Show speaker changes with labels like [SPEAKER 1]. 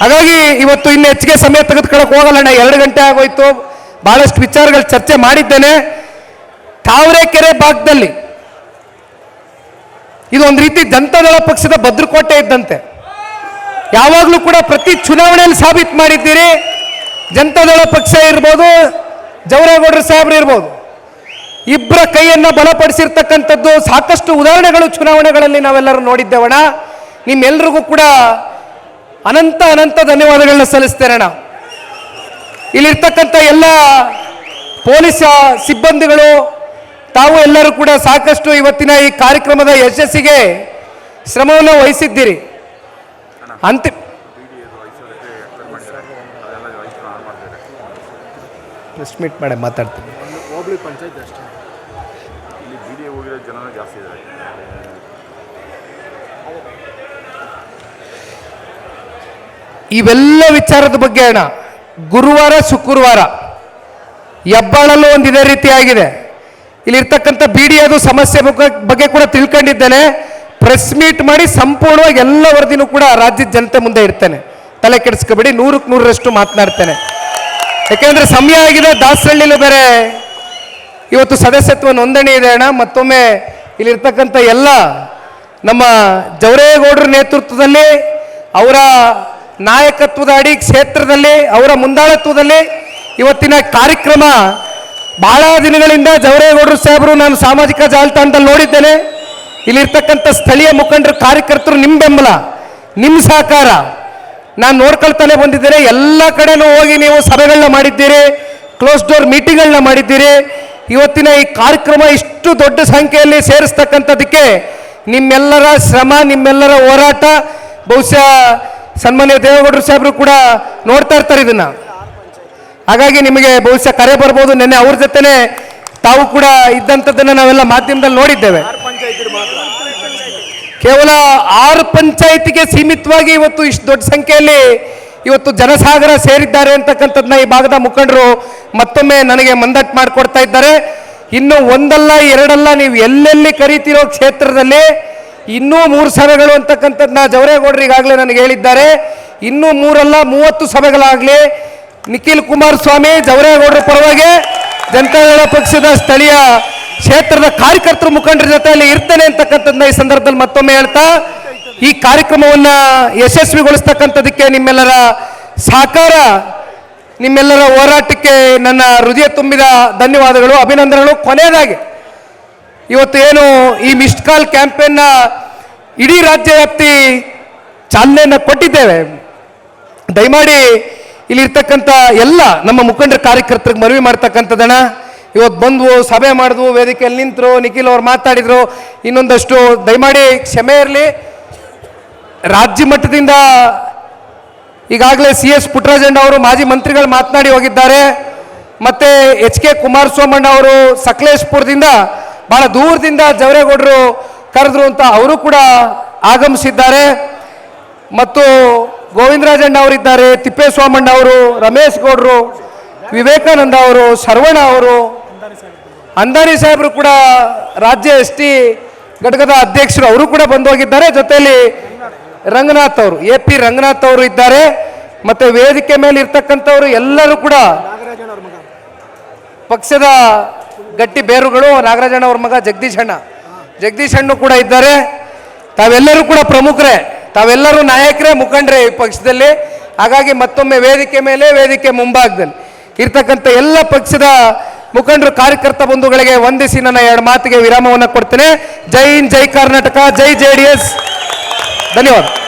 [SPEAKER 1] ಹಾಗಾಗಿ ಇವತ್ತು ಇನ್ನು ಹೆಚ್ಚಿಗೆ ಸಮಯ ತೆಗೆದುಕೊಳ್ಳೋಕೆ ಹೋಗಲ್ಲ. ಎರಡು ಗಂಟೆ ಆಗೋಯ್ತು. ಬಹಳಷ್ಟು ವಿಚಾರಗಳು ಚರ್ಚೆ ಮಾಡಿದ್ದೇನೆ. ತಾವರೆಕೆರೆ ಭಾಗದಲ್ಲಿ ಇದು ಒಂದು ರೀತಿ ಜನತಾದಳ ಪಕ್ಷದ ಭದ್ರಕೋಟೆ ಇದ್ದಂತೆ. ಯಾವಾಗಲೂ ಕೂಡ ಪ್ರತಿ ಚುನಾವಣೆಯಲ್ಲಿ ಸಾಬೀತು ಮಾಡಿದ್ದೀರಿ. ಜನತಾದಳ ಪಕ್ಷ ಇರ್ಬೋದು, ಜವರೇಗೌಡರ ಸಾಹೇಬ್ರು ಇರ್ಬೋದು. ಇಬ್ಬರ ಕೈಯನ್ನ ಬಲಪಡಿಸಿರ್ತಕ್ಕಂಥದ್ದು ಸಾಕಷ್ಟು ಉದಾಹರಣೆಗಳು ಚುನಾವಣೆಗಳಲ್ಲಿ ನಾವೆಲ್ಲರೂ ನೋಡಿದ್ದೇವಣ ನಿಮ್ಮೆಲ್ರಿಗೂ ಕೂಡ ಅನಂತ ಅನಂತ ಧನ್ಯವಾದಗಳನ್ನ ಸಲ್ಲಿಸ್ತೇನೆ ಇಲ್ಲಿರ್ತಕ್ಕಂಥ ಎಲ್ಲ ಪೊಲೀಸ್ ಸಿಬ್ಬಂದಿಗಳು ತಾವು ಎಲ್ಲರೂ ಕೂಡ ಸಾಕಷ್ಟು ಇವತ್ತಿನ ಈ ಕಾರ್ಯಕ್ರಮದ ಯಶಸ್ಸಿಗೆ ಶ್ರಮವನ್ನು ವಹಿಸಿದ್ದೀರಿ. ಅಂತಿಮ ಪ್ರೆಸ್ ಮೀಟ್ ಮಾಡಿ ಮಾತಾಡ್ತೀನಿ. ಇವೆಲ್ಲ ವಿಚಾರದ ಬಗ್ಗೆ ಅಣ್ಣ. ಗುರುವಾರ, ಶುಕ್ರವಾರ ಹೆಬ್ಬಾಳಲ್ಲೂ ಒಂದು ಇದೇ ರೀತಿಯಾಗಿದೆ ಇಲ್ಲಿರ್ತಕ್ಕಂಥ ಬಿ ಡಿ ಅದು ಸಮಸ್ಯೆ ಬಗ್ಗೆ- ಕೂಡ ತಿಳ್ಕೊಂಡಿದ್ದೇನೆ. ಪ್ರೆಸ್ ಮೀಟ್ ಮಾಡಿ ಸಂಪೂರ್ಣವಾಗಿ ಎಲ್ಲ ವರದಿನೂ ಕೂಡ ರಾಜ್ಯದ ಜನತೆ ಮುಂದೆ ಇರ್ತೇನೆ ತಲೆ ಕೆಡಿಸ್ಕೋಬೇಡಿ, ನೂರಕ್ಕೆ ನೂರರಷ್ಟು ಮಾತನಾಡ್ತೇನೆ. ಯಾಕೆಂದ್ರೆ ಸಮಯ ಆಗಿದೆ, ದಾಸರಳ್ಳಿಲೂ ಬೇರೆ ಇವತ್ತು ಸದಸ್ಯತ್ವ ನೋಂದಣಿ ಇದೆ ಅಣ್ಣ. ಮತ್ತೊಮ್ಮೆ ಇಲ್ಲಿರ್ತಕ್ಕಂಥ ಎಲ್ಲ ನಮ್ಮ ಜವರೇಗೌಡರ ನೇತೃತ್ವದಲ್ಲಿ ಅವರ ನಾಯಕತ್ವದ ಅಡಿ ಕ್ಷೇತ್ರದಲ್ಲಿ, ಅವರ ಮುಂದಾಳತ್ವದಲ್ಲಿ ಇವತ್ತಿನ ಕಾರ್ಯಕ್ರಮ ಬಹಳ ದಿನಗಳಿಂದ ಜವರೇಗೌಡರು ಸಾಹೇಬರು ನಾನು ಸಾಮಾಜಿಕ ಜಾಲತಾಣದಲ್ಲಿ ನೋಡಿದ್ದೇನೆ. ಇಲ್ಲಿರ್ತಕ್ಕಂಥ ಸ್ಥಳೀಯ ಮುಖಂಡರು, ಕಾರ್ಯಕರ್ತರು ನಿಮ್ಮ ಬೆಂಬಲ ನಿಮ್ಮ ಸಹಕಾರ. ನಾನು ನೋಡ್ಕೊಳ್ತಾನೆ ಬಂದಿದ್ದೇನೆ. ಎಲ್ಲ ಕಡೆನೂ ಹೋಗಿ ನೀವು ಸಭೆಗಳನ್ನ ಮಾಡಿದ್ದೀರಿ ಕ್ಲೋಸ್ ಡೋರ್ ಮೀಟಿಂಗ್ಗಳನ್ನ ಮಾಡಿದ್ದೀರಿ. ಇವತ್ತಿನ ಈ ಕಾರ್ಯಕ್ರಮ ಇಷ್ಟು ದೊಡ್ಡ ಸಂಖ್ಯೆಯಲ್ಲಿ ಸೇರಿಸ್ತಕ್ಕಂಥದ್ದಕ್ಕೆ ನಿಮ್ಮೆಲ್ಲರ ಶ್ರಮ, ನಿಮ್ಮೆಲ್ಲರ ಹೋರಾಟ, ಬಹುಶಃ ಸನ್ಮಾನ್ಯ ದೇವೇಗೌಡರು ಸಾಹೇಬರು ಕೂಡ ನೋಡ್ತಾ ಇರ್ತಾರೆ ಇದನ್ನ. ಹಾಗಾಗಿ ನಿಮಗೆ ಬಹುಶಃ ಕರೆ ಬರ್ಬೋದು. ನಿನ್ನೆ ಅವ್ರ ಜೊತೆನೆ ತಾವು ಕೂಡ ಇದ್ದಂಥದ್ದನ್ನ ನಾವೆಲ್ಲ ಮಾಧ್ಯಮದಲ್ಲಿ ನೋಡಿದ್ದೇವೆ. ಕೇವಲ ಆರು ಪಂಚಾಯಿತಿಗೆ ಸೀಮಿತವಾಗಿ ಇವತ್ತು ಇಷ್ಟು ದೊಡ್ಡ ಸಂಖ್ಯೆಯಲ್ಲಿ ಇವತ್ತು ಜನಸಾಗರ ಸೇರಿದ್ದಾರೆ ಅಂತಕ್ಕಂಥದ್ದನ್ನ ಈ ಭಾಗದ ಮುಖಂಡರು ಮತ್ತೊಮ್ಮೆ ನನಗೆ ಮಂದಟ್ ಮಾಡಿಕೊಡ್ತಾ ಇದ್ದಾರೆ. ಇನ್ನು ಒಂದಲ್ಲ, ಎರಡಲ್ಲ ನೀವು ಎಲ್ಲೆಲ್ಲಿ ಕರೀತಿರೋ ಕ್ಷೇತ್ರದಲ್ಲಿ ಇನ್ನೂ ಮೂರು ಸಭೆಗಳು ಅಂತಕ್ಕಂಥದ್ದು ನಾ ಜವರೇಗೌಡರು ಈಗಾಗಲೇ ನನಗೆ ಹೇಳಿದ್ದಾರೆ. ಇನ್ನೂ ಮೂರಲ್ಲ, ಮೂವತ್ತು ಸಭೆಗಳಾಗಲಿ. ನಿಖಿಲ್ ಕುಮಾರಸ್ವಾಮಿ ಜವರೇಗೌಡರ ಪರವಾಗಿ ಜನತಾದಳ ಪಕ್ಷದ ಸ್ಥಳೀಯ ಕ್ಷೇತ್ರದ ಕಾರ್ಯಕರ್ತರ ಮುಖಂಡರ ಜೊತೆಯಲ್ಲಿ ಇರ್ತೇನೆ ಅಂತಕ್ಕಂಥದ್ದನ್ನ ಈ ಸಂದರ್ಭದಲ್ಲಿ ಮತ್ತೊಮ್ಮೆ ಹೇಳ್ತಾ, ಈ ಕಾರ್ಯಕ್ರಮವನ್ನ ಯಶಸ್ವಿಗೊಳಿಸ್ತಕ್ಕಂಥದಕ್ಕೆ ನಿಮ್ಮೆಲ್ಲರ ಸಹಕಾರ, ನಿಮ್ಮೆಲ್ಲರ ಹೋರಾಟಕ್ಕೆ ನನ್ನ ಹೃದಯ ತುಂಬಿದ ಧನ್ಯವಾದಗಳು, ಅಭಿನಂದನೆಗಳು. ಕೊನೆಯದಾಗಿ ಇವತ್ತು ಏನು ಈ ಮಿಸ್ಡ್ ಕಾಲ್ ಕ್ಯಾಂಪೇನ್ನ ಇಡೀ ರಾಜ್ಯ ವ್ಯಾಪ್ತಿ ಚಾಲನೆಯನ್ನು ಕೊಟ್ಟಿದ್ದೇವೆ. ದಯಮಾಡಿ ಇಲ್ಲಿರ್ತಕ್ಕಂಥ ಎಲ್ಲ ನಮ್ಮ ಮುಖಂಡರ ಕಾರ್ಯಕರ್ತರಿಗೆ ಮನವಿ ಮಾಡ್ತಕ್ಕಂಥದ್ದಣ್ಣ. ಇವತ್ತು ಬಂದ್ವು, ಸಭೆ ಮಾಡಿದ್ವು, ವೇದಿಕೆಯಲ್ಲಿ ನಿಂತರು, ನಿಖಿಲ್ ಅವ್ರು ಮಾತಾಡಿದರು. ಇನ್ನೊಂದಷ್ಟು ದಯಮಾಡಿ ಕ್ಷಮೆ ಇರಲಿ. ರಾಜ್ಯ ಮಟ್ಟದಿಂದ ಈಗಾಗಲೇ ಸಿ ಎಸ್ ಪುಟ್ರಾಜಣ್ಣ ಅವರು ಮಾಜಿ ಮಂತ್ರಿಗಳು ಮಾತನಾಡಿ ಹೋಗಿದ್ದಾರೆ. ಮತ್ತೆ ಎಚ್ ಕೆ ಕುಮಾರಸ್ವಾಮಣ್ಣ ಅವರು ಸಕಲೇಶ್ಪುರದಿಂದ ಬಹಳ ದೂರದಿಂದ ಜವರೇಗೌಡರು ಕರೆದ್ರು ಅಂತ ಅವರು ಕೂಡ ಆಗಮಿಸಿದ್ದಾರೆ. ಮತ್ತು ಗೋವಿಂದರಾಜಣ್ಣ ಅವರಿದ್ದಾರೆ, ತಿಪ್ಪೇಸ್ವಾಮಣ್ಣ ಅವರು, ರಮೇಶ್ ಗೌಡರು, ವಿವೇಕಾನಂದ ಅವರು, ಶರವಣ ಅವರು, ಅಂದಾನಿ ಸಾಹೇಬರು ಕೂಡ ರಾಜ್ಯ ಎಸ್ ಟಿ ಘಟಕದ ಅಧ್ಯಕ್ಷರು ಅವರು ಕೂಡ ಬಂದು ಹೋಗಿದ್ದಾರೆ. ಜೊತೆಯಲ್ಲಿ ರಂಗನಾಥ್ ಅವರು, ಎ ಪಿ ರಂಗನಾಥ್ ಅವರು ಇದ್ದಾರೆ. ಮತ್ತೆ ವೇದಿಕೆ ಮೇಲೆ ಇರ್ತಕ್ಕಂಥವ್ರು ಎಲ್ಲರೂ ಕೂಡ ಪಕ್ಷದ ಗಟ್ಟಿ ಬೇರುಗಳು ನಾಗರಾಜಣ್ಣ ಅವ್ರ ಮಗ ಜಗದೀಶ್ ಅಣ್ಣ. ಜಗದೀಶ್ ಅಣ್ಣು ಕೂಡ ಇದ್ದಾರೆ. ತಾವೆಲ್ಲರೂ ಕೂಡ ಪ್ರಮುಖರೇ. ತಾವೆಲ್ಲರೂ ನಾಯಕರೇ, ಮುಖಂಡರೇ ಈ ಪಕ್ಷದಲ್ಲಿ. ಹಾಗಾಗಿ ಮತ್ತೊಮ್ಮೆ ವೇದಿಕೆ ಮೇಲೆ, ವೇದಿಕೆ ಮುಂಭಾಗದಲ್ಲಿ. ಇರ್ತಕ್ಕಂಥ ಎಲ್ಲ ಪಕ್ಷದ ಮುಖಂಡರು, ಕಾರ್ಯಕರ್ತ ಬಂಧುಗಳಿಗೆ ವಂದಿಸಿ ನನ್ನ ಎರಡು ಮಾತಿಗೆ ವಿರಾಮವನ್ನು ಕೊಡ್ತೇನೆ. ಜೈ ಹಿಂದ್, ಜೈ ಕರ್ನಾಟಕ, ಜೈ ಜೆ ಡಿ ಎಸ್. ಧನ್ಯವಾದ.